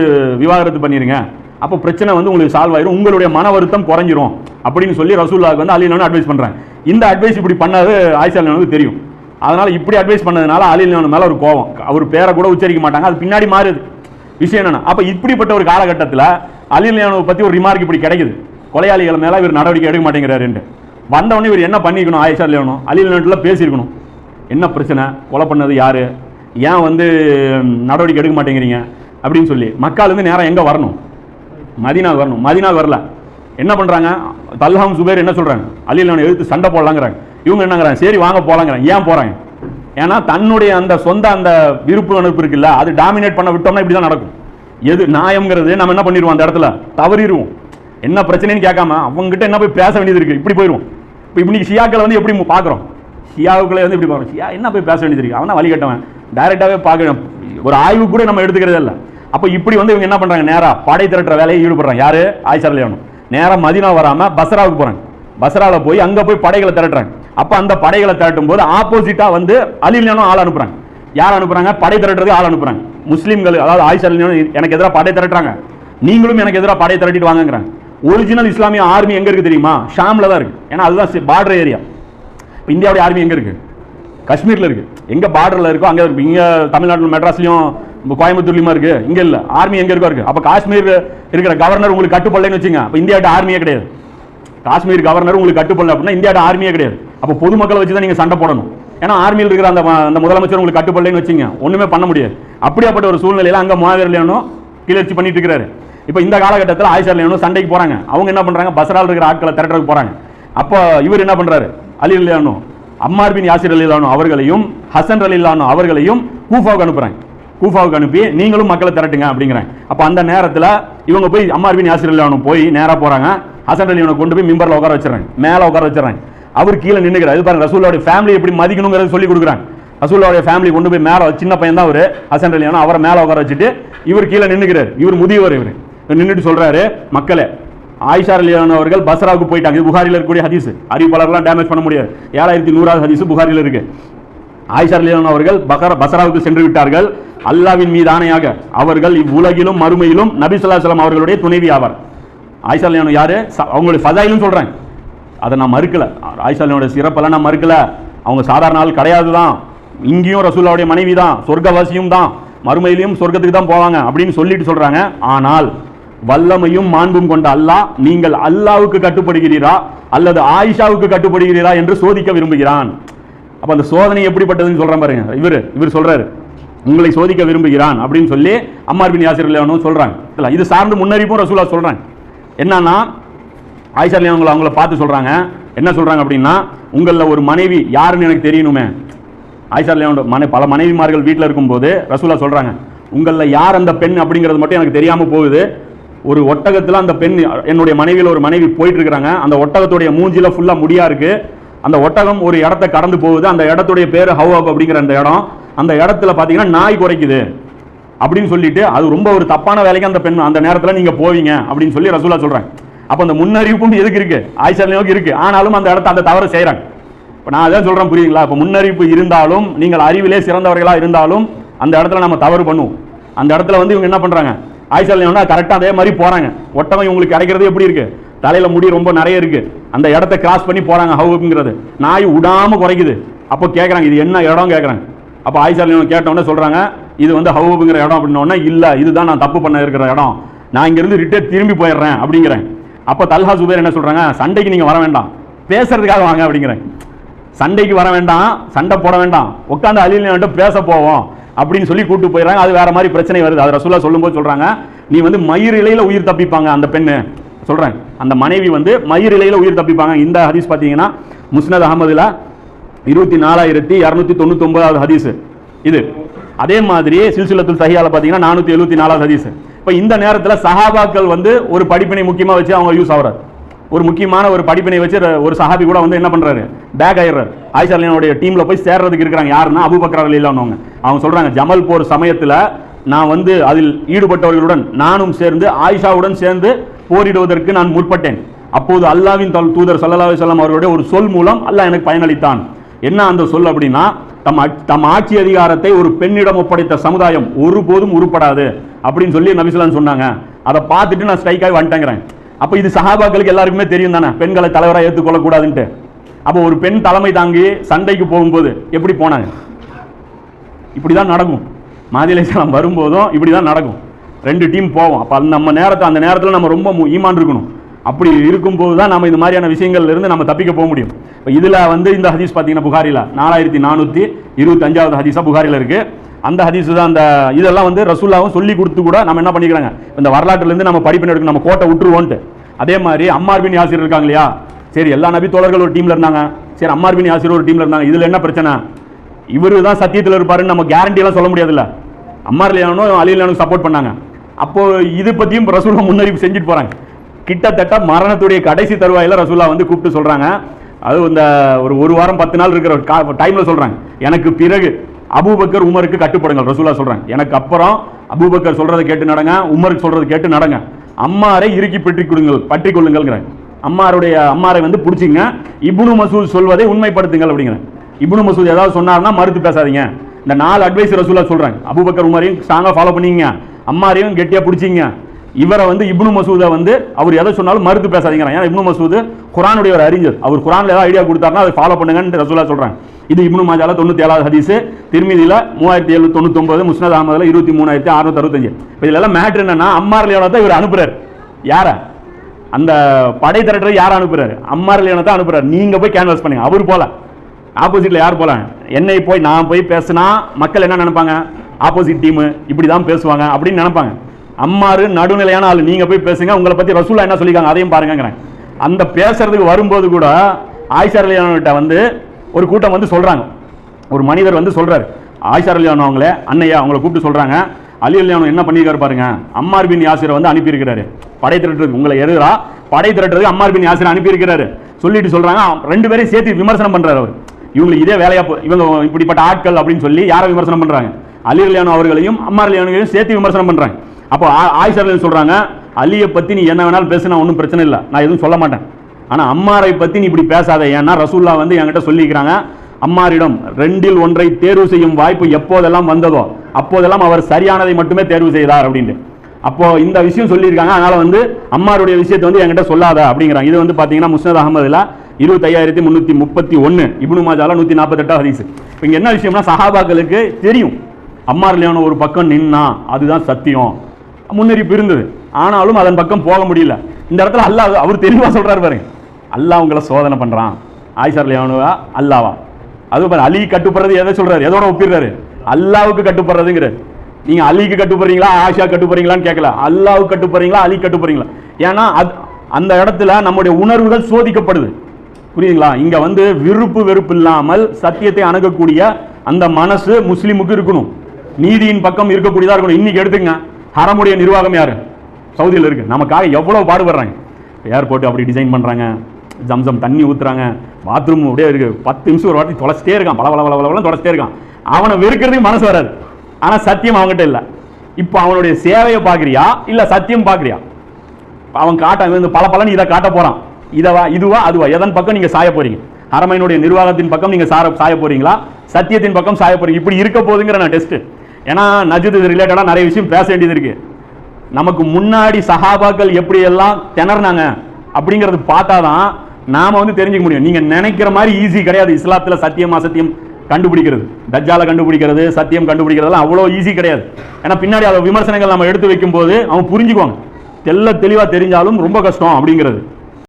விவாகரத்து பண்ணிடுங்க அப்போ பிரச்சனை வந்து உங்களுக்கு சால்வ் ஆயிரும். உங்களுடைய மன வருத்தம் குறைஞ்சிரும் அப்படின்னு சொல்லி ரசூல்லாவுக்கு வந்து அலிலானு அட்வைஸ் பண்ணுறாங்க இந்த அட்வைஸ் இப்படி பண்ணது ஆயிஷா ரலியல்லாஹுக்கு தெரியும். அதனால் இப்படி அட்வைஸ் பண்ணதுனால அலி மேலே ஒரு கோவம். அவர் பேரை கூட உச்சரிக்க மாட்டாங்க. அது பின்னாடி மாறுது விஷயம் என்னன்னா அப்ப இப்படிப்பட்ட ஒரு காலகட்டத்தில் அலிலியானவை அலிலானுவை பத்தி ஒரு ரிமார்க் இப்படி கிடைக்குது. கொலையாளிகள் மேலே இவர் நடவடிக்கை எடுக்க மாட்டேங்கிறாருன்ட்டு. வந்தவொடனே இவர் என்ன பண்ணிக்கணும் ஆயிஷா அலிலானு அலி பேசியிருக்கணும். என்ன பிரச்சனை? கொலை பண்ணது யாரு? ஏன் வந்து நடவடிக்கை எடுக்க மாட்டேங்கிறீங்க? அப்படின்னு சொல்லி. மக்கள் வந்து நேரம் எங்கே வரணும்? மதினா வரணும். மதினா வரல. என்ன பண்ணுறாங்க தல்ஹாம் சுபேர் என்ன சொல்கிறாங்க அலிலான எழுத்து சண்டை போடலாங்கிறாங்க. இவங்க என்னங்கிறாங்க? சரி வாங்க போகலாங்கிறாங்க ஏன் போகிறாங்க ஏன்னா தன்னுடைய அந்த சொந்த அந்த விருப்பு அனுப்பு இருக்குல்ல அது டாமினேட் பண்ண விட்டோம்னா இப்படி தான் நடக்கும். எது நியாயங்கிறது நம்ம என்ன பண்ணிடுவோம் அந்த இடத்துல? தவறிடுவோம். என்ன பிரச்சனைன்னு கேட்காம அவங்ககிட்ட என்ன போய் பேச வேண்டியது இருக்குது இப்படி போயிடுவோம் இப்போ இன்னைக்கு ஷியாக்களை வந்து எப்படி பார்க்குறோம்? ஷியாவுக்களை வந்து இப்படி பார்க்குறோம். ஷியா என்ன போய் பேச வேண்டியது இருக்குது அவனா வழிகட்டவன் டைரெக்டாகவே பார்க்கணும். ஒரு ஆய்வு கூட நம்ம எடுத்துக்கிறதே இல்லை. அப்போ இப்படி வந்து இவங்க என்ன பண்ணுறாங்க நேராக படை திரட்டுற வேலையை ஈடுபடுறாங்க. யார்? ஆயிஷா ரலியானு. நேராக மதினா வராமல் பஸ்ராவுக்கு போகிறாங்க பஸ்ராவில் போய் அங்கே போய் படைகளை திரட்டுறாங்க. அப்போ அந்த படைகளை திரட்டும் போது ஆப்போசிட்டா வந்து அலிலியானும் ஆள் அனுப்புறாங்க. யார் அனுப்புறாங்க? படை திரட்டுறதுக்கு ஆள் அனுப்புறாங்க. முஸ்லீம்கள் அதாவது ஆயிஷா எனக்கு எதிராக படை திரட்டுறாங்க. நீங்களும் எனக்கு எதிராக படை திரட்டிட்டு வாங்கங்கிறாங்க. ஒரிஜினல் இஸ்லாமிய ஆர்மி எங்க இருக்கு தெரியுமா? ஷாம்ல தான் இருக்கு. ஏன்னா அதுதான் பார்டர் ஏரியா இப்போ இந்தியாவுடைய ஆர்மி எங்க இருக்கு? காஷ்மீர்ல இருக்கு. எங்க பார்டர்ல இருக்கோ அங்கே இருக்கு. இங்க தமிழ்நாட்டில் மெட்ராஸ்லயும் இப்ப கோயம்புத்தூர்லயுமா இருக்கு? இங்க இல்ல. ஆர்மி எங்க இருக்கோ இருக்கு. அப்ப காஷ்மீர் இருக்கிற கவர்னர் உங்களுக்கு கட்டுப்படலைன்னு வச்சுங்க அப்ப இந்தியாட்ட ஆர்மியே கிடையாது. காஷ்மீர் கவர்னர் உங்களுக்கு கட்டுப்படல அப்படின்னா இந்தியாட்ட ஆர்மியே கிடையாது. அப்போ பொதுமக்களை வச்சு தான் நீங்கள் சண்டை போடணும். ஏன்னா ஆர்மியில் இருக்கிற அந்த அந்த முதலமைச்சர் உங்களுக்கு கட்டுப்படலைன்னு வச்சுங்க. ஒன்றுமே பண்ண முடியாது. அப்படியாப்பட்ட ஒரு சூழ்நிலையில அங்கே மாவீரர் லேனும் கிளர்ச்சி பண்ணிட்டு இருக்கிறாரு. இப்போ இந்த காலகட்டத்தில் ஆயிஷா லேனும் சண்டைக்கு போகிறாங்க அவங்க என்ன பண்ணுறாங்க பஸ்ரால் இருக்கிற ஆட்களை திரட்டுறதுக்கு போகிறாங்க அப்போ இவர் என்ன பண்ணுறாரு அலி லேனும் அம்மார் பின் யாசிர் அலிலானு அவர்களையும் ஹசன் அலிலானு அவர்களையும் கூஃபாவுக்கு அனுப்புகிறாங்க கூஃபாவுக்கு அனுப்பி நீங்களும் மக்களை திரட்டுங்க அப்படிங்கிறாங்க அப்போ அந்த நேரத்தில் இவங்க போய் அம்மார் பின் யாசிர் அலிலானு போய் நேராக போகிறாங்க ஹசன் அலிலானு கொண்டு போய் மிம்பரில் உட்கார வச்சுறாங்க மேலே உட்கார வச்சுறாங்க அவர் கீழே நின்றுக்கிறார் இது பாருங்க ரசூலோட ஃபேமிலி எப்படி மதிக்கணுங்கிறத சொல்லி கொடுக்குறாங்க. ரசூலோட ஃபேமிலி கொண்டு போய் மேலே சின்ன பையன் தான் அவர் ஹசன் அலிலானு அவரை மேலே உட்கார வச்சுட்டு இவர் கீழே நின்னுக்கிறார். இவர் முதியவர் இவர். நின்றுட்டு சொல்கிறாரு மக்களே ஆயிஷா அலியான அவர்கள் பஸ்ராவுக்கு போயிட்டாங்க. இது புகாரில் இருக்கக்கூடிய ஹதீஸ். அறிவிப்பாளர்லாம் டேமேஜ் பண்ண முடியாது. ஏழாயிரத்தி நூறாவது ஹதீஸ் புகாரில் இருக்கு. ஆயிஷா அலியான அவர்கள் பகர பஸ்ராவுக்கு சென்று விட்டார்கள். அல்லாவின் மீது ஆணையாக அவர்கள் இவ்வுலகிலும் மறுமையிலும் நபி ஸல்லல்லாஹு அவர்களுடைய துணைவி ஆவார் ஆயிஷா அலியான யாரு? அவங்களுடைய ஃபதாயிலும் சொல்கிறாங்க அதை நான் மறுக்கலை. ஆயிஷா சிறப்பெல்லாம் நான் மறுக்கலை. அவங்க சாதாரண ஆள் கிடையாது தான் இங்கேயும் ரசூல்லாவுடைய மனைவி தான் சொர்க்கவாசியும் தான். மறுமையிலையும் சொர்க்கத்துக்கு தான் போவாங்க அப்படின்னு சொல்லிட்டு சொல்கிறாங்க ஆனால் வல்லமையும் மாண்பும் கொண்ட அல்லாஹ் நீங்கள் அல்லாவுக்கு கட்டுப்படுகிறீரா? அல்லது ஆயிஷாவுக்கு கட்டுப்படுகிறீரா என்று சோதிக்க விரும்புகிறான். அப்போ அந்த சோதனை எப்படிப்பட்டதுன்னு சொல்கிறேன் பாருங்க. இவர் இவர் சொல்கிறார் உங்களை சோதிக்க விரும்புகிறான் அப்படின்னு சொல்லி அம்மார் பின் யாசிர் சொல்கிறாங்க இது சார்ந்து முன்னறிப்பும் ரசூலா சொல்கிறேன் என்னன்னா ஆயிஷா அவங்கள அவங்கள பார்த்து சொல்கிறாங்க என்ன சொல்கிறாங்க அப்படின்னா உங்களில் ஒரு மனைவி யாருன்னு எனக்கு தெரியணுமே. ஆயிஷா அலி மனை பல மனைவிமார்கள் வீட்டில் இருக்கும்போது ரசூலா சொல்கிறாங்க உங்களில் யார் அந்த பெண்? அப்படிங்கிறது மட்டும் எனக்கு தெரியாமல் போகுது. ஒரு ஒட்டகத்தில் அந்த பெண் என்னுடைய மனைவியில் ஒரு மனைவி போயிட்டு இருக்கிறாங்க அந்த ஒட்டகத்துடைய மூஞ்சியில் ஃபுல்லாக முடியா இருக்குது அந்த ஒட்டகம் ஒரு இடத்த கடந்து போகுது. அந்த இடத்துடைய பேர் ஹவ் அப்படிங்கிற அந்த இடம். அந்த இடத்துல பார்த்தீங்கன்னா நாய் குறைக்குது. அப்படின்னு சொல்லிட்டு அது ரொம்ப ஒரு தப்பான வேலைக்கு அந்த பெண் அந்த நேரத்தில் நீங்கள் போவீங்க அப்படின்னு சொல்லி ரசூலா சொல்கிறேன் அப்போ அந்த முன்னறிவிப்பும் எதுக்கு இருக்கு? ஆயிஷாலையும் இருக்கு. ஆனாலும் அந்த இடத்த அந்த தவறு செய்கிறாங்க இப்போ நான் அதான் சொல்கிறேன் புரியுங்களா இப்போ முன்னறிவிப்பு இருந்தாலும் நீங்கள் அறிவிலே சிறந்தவர்களாக இருந்தாலும் அந்த இடத்துல நம்ம தவறு பண்ணுவோம். அந்த இடத்துல வந்து இவங்க என்ன பண்ணுறாங்க பண்றாங்க ஆயிஷாலையும் கரெக்டாக அதே மாதிரி போகிறாங்க ஒட்டமை இவங்களுக்கு கிடைக்கிறது எப்படி இருக்கு? தலையில் முடி ரொம்ப நிறைய இருக்கு. அந்த இடத்த கிராஸ் பண்ணி போகிறாங்க ஹவுங்கிறது நாய் விடாமல் குறைக்குது. அப்போ கேட்குறாங்க இது என்ன இடம் கேட்குறாங்க அப்போ ஆயிஷாலையும் கேட்டவொடனே சொல்கிறாங்க இது வந்து ஹவுங்கிற இடம் அப்படின்னோடனே இல்லை இதுதான் நான் தப்பு பண்ண இருக்கிற இடம். நான் இங்கேருந்து ரிட்டர்ன் திரும்பி போயிடுறேன் அப்படிங்கிறேன். அப்போ தல்ஹா சுபேர் என்ன சொல்றாங்க? சண்டைக்கு நீங்க வர வேண்டாம். பேசுறதுக்காக வாங்க அப்படிங்கிறேன். சண்டைக்கு வர வேண்டாம். சண்டை போட வேண்டாம். உட்காந்து அலிலியான்ட்ட பேச போவோம் அப்படின்னு சொல்லி கூட்டு போயிடுறாங்க. அது வேற மாதிரி பிரச்சனை வருது. அது ரசூலா சொல்லும்போது சொல்றாங்க நீ வந்து மயிர் இலையில உயிர் தப்பிப்பாங்க அந்த பெண்ணு. சொல்றேன். அந்த மனைவி வந்து மயிர் இலையில உயிர் தப்பிப்பாங்க. இந்த ஹதீஸ் பார்த்தீங்கன்னா முஸ்னத் அகமதுல இருபத்தி நாலாயிரத்தி இரநூத்தி தொண்ணூத்தி ஒன்பதாவது ஹதீஸ். இது. அதே மாதிரி சில்சிலத்துல் சஹியால பார்த்தீங்கன்னா நானூத்தி எழுபத்தி நாலாவது ஹதீஸ். இப்போ இந்த நேரத்தில் சஹாபாக்கள் வந்து ஒரு படிப்பினை முக்கியமாக வச்சு அவங்க யூஸ் ஆகிறார். ஒரு முக்கியமான ஒரு படிப்பினை வச்சு ஒரு சஹாபி கூட வந்து என்ன பண்ணுறாரு பேக் ஆயிடுறாரு. ஆயிஷா டீமில் போய் சேர்றதுக்கு இருக்கிறாங்க. யாருன்னா அபுபக்ரார்கள் இல்லைன்னு அவங்க. சொல்கிறாங்க ஜமல் போர் சமயத்தில் நான் வந்து அதில் ஈடுபட்டவர்களுடன் நானும் சேர்ந்து ஆயிஷாவுடன் சேர்ந்து போரிடுவதற்கு நான் முற்பட்டேன். அப்போது அல்லாவின் தல் தூதர் ஸல்லல்லாஹு அலைஹி அவருடைய அவர்களுடைய ஒரு சொல் மூலம் அல்லாஹ் எனக்கு பயனளித்தான். என்ன அந்த சொல் அப்படின்னா தம் தம் ஆட்சி அதிகாரத்தை ஒரு பெண்ணிடம் ஒப்படைத்த சமுதாயம் ஒருபோதும் உருப்படாது. அப்படின்னு சொல்லி நபிசுலான் சொன்னாங்க. அதை பார்த்துட்டு நான் ஸ்ட்ரைக்காகி வந்துட்டேங்கிறேன். அப்போ இது சஹாபாக்களுக்கு எல்லாருக்குமே தெரியும் தானே? பெண்களை தலைவராக ஏற்றுக்கொள்ளக்கூடாதுன்ட்டு அப்போ ஒரு பெண் தலைமை தாங்கி சண்டைக்கு போகும்போது எப்படி போனாங்க? இப்படி தான் நடக்கும் மாதிலேசனம் வரும்போதும் இப்படி தான் நடக்கும். ரெண்டு டீம் போவோம். அப்போ அந்த நம்ம நேரத்தை அந்த நேரத்தில் நம்ம ரொம்ப மு- ஈமான் இருக்கணும். அப்படி இருக்கும்போது தான் நம்ம இந்த மாதிரியான விஷயங்கள்லேருந்து நம்ம தப்பிக்க போக முடியும். இப்போ இதில் வந்து இந்த ஹதீஸ் பார்த்தீங்கன்னா புகாரில நாலாயிரத்தி நானூற்றி இருபத்தஞ்சாவது ஹதீஸாக புகாரில் இருக்குது அந்த ஹதீஸ் தான் அந்த இதெல்லாம் வந்து ரசூல்லாவும் சொல்லி கொடுத்து கூட நம்ம என்ன பண்ணிக்கிறாங்க? இந்த வரலாற்றுலேருந்து நம்ம படிப்பு எடுக்கணும் நம்ம கோட்டை விட்டுருவோன்ட்டு. அதே மாதிரி அம்மார் பின் யாசிர் இருக்காங்க இல்லையா? சரி எல்லா நபி தோழர்கள் ஒரு டீமில் இருந்தாங்க. சரி அம்மார் பின் யாசிர் ஒரு டீமில் இருந்தாங்க. இதில் என்ன பிரச்சனை? இவரு தான் சத்தியத்தில் இருப்பாருன்னு நம்ம கேரண்டியெல்லாம் சொல்ல முடியாதுல்ல. அம்மார் லியானும் அலி லியானும் சப்போர்ட் பண்ணாங்க. அப்போது இது பற்றியும் ரசூலா முன்னறிவு செஞ்சுட்டு போகிறாங்க கிட்டத்தட்ட மரணத்துடைய கடைசி தருவாயில் ரசூலா வந்து கூப்பிட்டு சொல்கிறாங்க அது இந்த ஒரு ஒரு வாரம் பத்து நாள் இருக்கிற டைமில் சொல்கிறாங்க எனக்கு பிறகு அபூபக்கர் உமருக்கு கட்டுப்படுங்கள் ரசூலா சொல்கிறாங்க எனக்கு அப்புறம் அபூபக்கர் சொல்கிறத கேட்டு நடங்க உமருக்கு சொல்கிறது கேட்டு நடங்க. அம்மாரை இறுக்கி பற்றி கொடுங்கள் பற்றி கொள்ளுங்கள்ங்கிறாங்க. அம்மாருடைய அம்மாரை வந்து பிடிச்சிங்க. இப்னு மசூத் சொல்வதை உண்மைப்படுத்துங்கள் அப்படிங்கிறேன் இப்னு மசூத் ஏதாவது சொன்னார்னா மறுத்து பேசாதீங்க. இந்த நாலு அட்வைஸ் ரசூலா சொல்கிறாங்க அபூபக்கர் உமரையும் ஸ்ட்ராங்காக ஃபாலோ பண்ணிங்க. அம்மாரையும் கெட்டியாக பிடிச்சிங்க. இவரை வந்து இப்னு மசூதை வந்து அவர் எதை சொன்னாலும் மறுத்து பேசாதீங்க ஏன்னா இப்னு மசூது குரானுடைய ஒரு அறிஞர். அவர் குரானில் ஏதாவது ஐடியா கொடுத்தாருன்னா அதை ஃபாலோ பண்ணுங்கன்னு ரசூலா சொல்கிறாங்க இது இப்னு மாஜால தொண்ணூற்றி ஏழாவது ஹதீஸ். திருமதியில் மூவாயிரத்தி ஏழு தொண்ணூத்தொம்பது முஸ்னத் அகமதில் இருபத்தி மூணாயிரத்தி அறுநூத்தி அறுபத்தஞ்சு இப்போ இதுல எல்லாம் மேட்ரு என்னன்னா அம்மார் தான் இவர் அனுப்புறாரு. யாரை? அந்த படை திரட்டரை யார் அனுப்புறாரு? அம்மார் லியோனை தான் அனுப்புறாரு. நீங்க போய் கேன்வாஸ் பண்ணுங்க. அவர் போல. ஆப்போசிட்ல யார் போல? என்னை போய் நான் போய் பேசினா மக்கள் என்ன நினைப்பாங்க? ஆப்போசிட் டீம் இப்படி தான் பேசுவாங்க அப்படின்னு நினைப்பாங்க. அம்மாரு நடுநிலையான ஆள். நீங்கள் போய் பேசுங்க. உங்களை பற்றி ரசூலா என்ன சொல்லியிருக்காங்க அதையும் பாருங்கங்கிறேன். அந்த பேசுறதுக்கு வரும்போது கூட ஆயிஷார் கிட்ட வந்து ஒரு கூட்டம் வந்து சொல்கிறாங்க ஒரு மனிதர் வந்து சொல்கிறார் ஆயிஷா அலியானோ அவங்களே அண்ணையா அவங்கள கூப்பிட்டு சொல்கிறாங்க அலி அலியானோ என்ன பண்ணியிருக்காரு பாருங்க. அம்மார் பின் யாசிரை வந்து அனுப்பியிருக்கிறாரு. படை திரட்டுறதுக்கு உங்களை எதிரா? படை திரட்டுறதுக்கு அம்மார் பின் யாசிரை அனுப்பியிருக்கிறாரு. சொல்லிட்டு சொல்கிறாங்க ரெண்டு பேரையும் சேர்த்து விமர்சனம் பண்ணுறாரு அவர். இவங்களுக்கு இதே வேலையாக இவங்க இப்படிப்பட்ட ஆட்கள் அப்படின்னு சொல்லி யாரை விமர்சனம் பண்ணுறாங்க அலி அலியானோ அவர்களையும் அம்மார் அலியானோவையும் சேர்த்து விமர்சனம் பண்ணுறாங்க அப்போ ஆ- ஆயிஷா அலியானோ சொல்றாங்க? அலியை பற்றி நீ என்ன வேணாலும் பேசுனா ஒன்றும் பிரச்சனை இல்லை. நான் எதுவும் சொல்ல மாட்டேன். ஆனால் அம்மாரை பற்றி நீ இப்படி பேசாத. ஏன்னா ரசூல்லா வந்து என்கிட்ட சொல்லிக்கிறாங்க அம்மாரிடம் ரெண்டில் ஒன்றை தேர்வு செய்யும் வாய்ப்பு எப்போதெல்லாம் வந்ததோ அப்போதெல்லாம் அவர் சரியானதை மட்டுமே தேர்வு செய்தார் அப்படின்ட்டு. அப்போ இந்த விஷயம் சொல்லியிருக்காங்க. அதனால வந்து அம்மாருடைய விஷயத்தை வந்து என்கிட்ட சொல்லாத அப்படிங்கிறாங்க. இது வந்து பார்த்தீங்கன்னா முஸ்னத் அகமதுல இருபத்தையாயிரத்தி முந்நூற்றி முப்பத்தி ஒன்று இப்னு மாஜால நூற்றி நாற்பத்தெட்டா ஹதீஸ். இப்போ இங்கே என்ன விஷயம்னா சஹாபாக்களுக்கு தெரியும் அம்மார்லியான ஒரு பக்கம் நின்னா அதுதான் சத்தியம். முன்னறிப்பு இருந்தது. ஆனாலும் அதன் பக்கம் போக முடியல. இந்த இடத்துல அல்லாஹ் அவர் தெளிவாக சொல்கிறார் பாருங்க. அல்லாஹ் உங்களை சோதனை பண்ணுறான் ஆயிஷா லியானுவா அல்லாவா. அது பாரு அலி கட்டுப்படுறது எதை சொல்கிறார் எதோட ஒப்பிடுறாரு? அல்லாவுக்கு கட்டுப்படுறதுங்கிறார். நீங்கள் அலிக்கு கட்டுப்படுறீங்களா ஆஷா கட்டுப்படுறீங்களான்னு கேட்கல அல்லாவுக்கு கட்டுப்படுறீங்களா அலி கட்டுப்படுறீங்களா? ஏன்னா அது அந்த இடத்துல நம்முடைய உணர்வுகள் சோதிக்கப்படுது. புரியுதுங்களா? இங்கே வந்து விருப்பு வெறுப்பு இல்லாமல் சத்தியத்தை அணுகக்கூடிய அந்த மனசு முஸ்லீமுக்கு இருக்கணும். நீதியின் பக்கம் இருக்கக்கூடியதாக இருக்கணும். இன்னைக்கு எடுத்துங்க ஹரமுடைய நிர்வாகம் யார்? சவுதியில் இருக்குது நமக்காக எவ்வளோ பாடுபடுறாங்க. ஏர்போர்ட் அப்படி டிசைன் பண்ணுறாங்க ஜம்சம் தண்ணி ஊற்றுறாங்க பாத்ரூம் அப்படியே இருக்குது பத்து நிமிஷம் ஒரு வாட்டி தொலைச்சிட்டே இருக்கான். பல பல பல பல தொலைச்சிட்டே இருக்கான். அவனை வெறுக்கிறதுக்கு மனசு வராது. ஆனால் சத்தியம் அவன்கிட்ட இல்லை. இப்போ அவனுடைய சேவையை பார்க்குறியா இல்லை சத்தியம் பார்க்குறியா அவன் காட்ட இந்த பல பலன் இதை காட்ட போகிறான் இதவா இதுவா அதுவா? எதன் பக்கம் நீங்கள் சாய போகிறீங்க அரமையினுடைய நிர்வாகத்தின் பக்கம் நீங்கள் சார சாய போகிறீங்களா சத்தியத்தின் பக்கம் சாய போகிறீங்க இப்படி இருக்க போகுதுங்கிற நான் டெஸ்ட்டு ஏன்னா நஜித் ரிலேட்டடாக நிறைய விஷயம் பேச வேண்டியது இருக்கு. நமக்கு முன்னாடி சஹாபாக்கள் எப்படி எல்லாம் திணறினாங்க பார்த்தா பார்த்தாதான் நாம வந்து தெரிஞ்சுக்க முடியும். நீங்க நினைக்கிற மாதிரி ஈஸி கிடையாது. இஸ்லாத்தில் சத்தியம் அசத்தியம் கண்டுபிடிக்கிறது. தஜ்ஜால கண்டுபிடிக்கிறது சத்தியம் கண்டுபிடிக்கிறதெல்லாம் அவ்வளோ ஈஸி கிடையாது. ஏன்னா பின்னாடி அதை விமர்சனங்கள் நம்ம எடுத்து வைக்கும் போது அவன் புரிஞ்சுக்குவாங்க. தெல்ல தெளிவாக தெரிஞ்சாலும் ரொம்ப கஷ்டம் அப்படிங்கிறது.